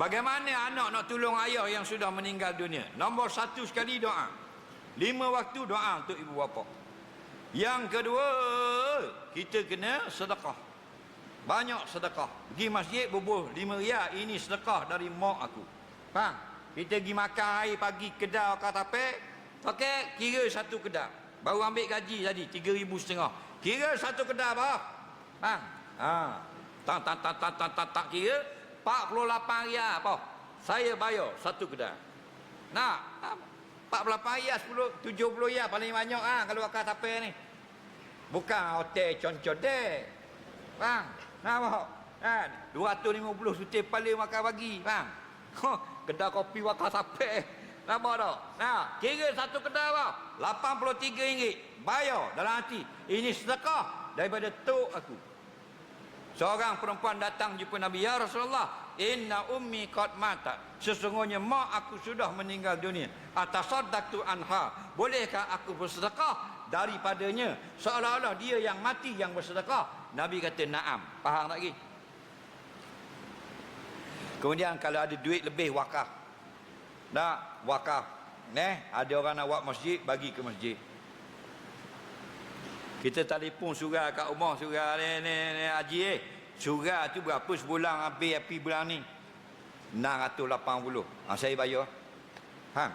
Bagaimana anak nak tolong ayah yang sudah meninggal dunia? Nombor satu sekali doa. Lima waktu doa untuk ibu bapa. Yang kedua, kita kena sedekah. Banyak sedekah. Pergi masjid bubuh lima riyal. Ini sedekah dari mak aku. Faham? Kita pergi makan air pagi kedai kata tape. Okey, kira satu kedai. Baru ambil gaji tadi tiga ribu setengah. Kira satu kedai apa? Faham? Ha. Tak tak tak tak tak tak tak kira 48 riyal apa? Saya bayar satu kedai. Nak? ha, 48 riyal 10 70 riyal paling banyak ah kalau akak tape ni. Bukan hotel concon dek. Faham? Nampak? Kan? 250 sutil paling makan pagi. Faham? Huh, kedai kopi wakar sampai. Nampak tak? Nah, kira satu kedai apa? RM83. Bayar dalam hati. Ini sedekah daripada tok aku. Seorang perempuan datang jumpa Nabi Ya Rasulullah Inna ummi qad mata. Sesungguhnya mak aku sudah meninggal dunia. Atasaddaqtu anha. Bolehkah aku bersedekah? Daripadanya Seolah-olah dia yang mati yang bersedekah. Nabi kata na'am. Faham tak lagi? Kemudian kalau ada duit lebih wakaf. Nak wakaf. Neh, ada orang nak buat masjid bagi ke masjid kita telefon surah kat rumah surah ni ni, ni haji eh. Surah tu berapa sebulan habis api bulan ni? 680 ha, saya bayar. Ha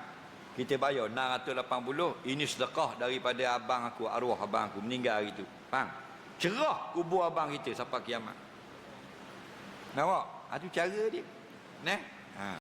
kita bayar 680 ini sedekah daripada abang aku arwah abang aku meninggal hari tu. Faham cerah kubur abang kita sampai kiamat. Nampak? Ha, tu cara dia. Neh